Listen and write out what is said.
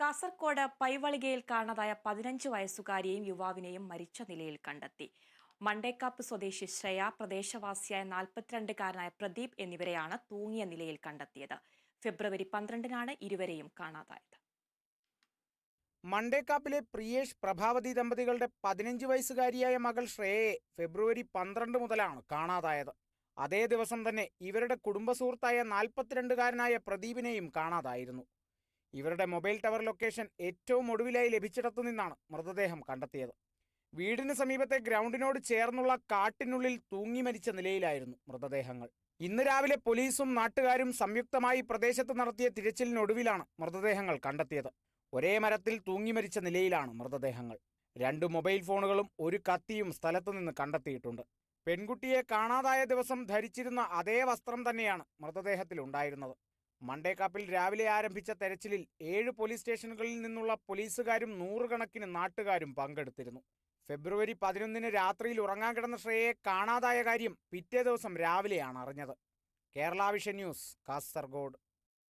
കാസർകോട് പൈവളികയിൽ കാണാതായ പതിനഞ്ച് വയസ്സുകാരിയെയും യുവാവിനെയും മരിച്ച നിലയിൽ കണ്ടെത്തി. മണ്ടേക്കാപ്പ് സ്വദേശി ശ്രേയ പ്രദേശവാസിയായ നാൽപ്പത്തിരണ്ടുകാരനായ പ്രദീപ് എന്നിവരെയാണ് തൂങ്ങിയ നിലയിൽ കണ്ടെത്തിയത്. ഫെബ്രുവരി പന്ത്രണ്ടിനാണ് ഇരുവരെയും കാണാതായത്. മണ്ടേക്കാപ്പിലെ പ്രിയേഷ് പ്രഭാവതി ദമ്പതികളുടെ പതിനഞ്ച് വയസ്സുകാരിയായ മകൾ ശ്രേയയെ ഫെബ്രുവരി പന്ത്രണ്ട് മുതലാണ് കാണാതായത്. അതേ ദിവസം തന്നെ ഇവരുടെ കുടുംബസുഹൃത്തായ നാൽപ്പത്തിരണ്ടുകാരനായ പ്രദീപിനെയും കാണാതായിരുന്നു. ഇവരുടെ മൊബൈൽ ടവർ ലൊക്കേഷൻ ഏറ്റവും ഒടുവിലായി ലഭിച്ചിടത്തു നിന്നാണ് മൃതദേഹം കണ്ടെത്തിയത്. വീടിന് സമീപത്തെ ഗ്രൗണ്ടിനോട് ചേർന്നുള്ള കാട്ടിനുള്ളിൽ തൂങ്ങി മരിച്ച നിലയിലായിരുന്നു മൃതദേഹങ്ങൾ. ഇന്ന് രാവിലെ പോലീസും നാട്ടുകാരും സംയുക്തമായി പ്രദേശത്ത് നടത്തിയ തിരച്ചിലിനൊടുവിലാണ് മൃതദേഹങ്ങൾ കണ്ടെത്തിയത്. ഒരേ മരത്തിൽ തൂങ്ങി മരിച്ച നിലയിലാണ് മൃതദേഹങ്ങൾ. രണ്ട് മൊബൈൽ ഫോണുകളും ഒരു കത്തിയും സ്ഥലത്തു നിന്ന് കണ്ടെത്തിയിട്ടുണ്ട്. പെൺകുട്ടിയെ കാണാതായ ദിവസം ധരിച്ചിരുന്ന അതേ വസ്ത്രം തന്നെയാണ് മൃതദേഹത്തിൽ ഉണ്ടായിരുന്നത് മണ്ടേക്കാപ്പിൽ രാവിലെ ആരംഭിച്ച തെരച്ചിലിൽ ഏഴ് പോലീസ് സ്റ്റേഷനുകളിൽ നിന്നുള്ള പോലീസുകാരും നൂറുകണക്കിന് നാട്ടുകാരും പങ്കെടുത്തിരുന്നു. ഫെബ്രുവരി പതിനൊന്നിന് രാത്രിയിൽ ഉറങ്ങാൻ കിടന്ന ശ്രേയെ കാണാതായ കാര്യം പിറ്റേ ദിവസം രാവിലെയാണ് അറിഞ്ഞത്. Kerala vision news Kasaragod.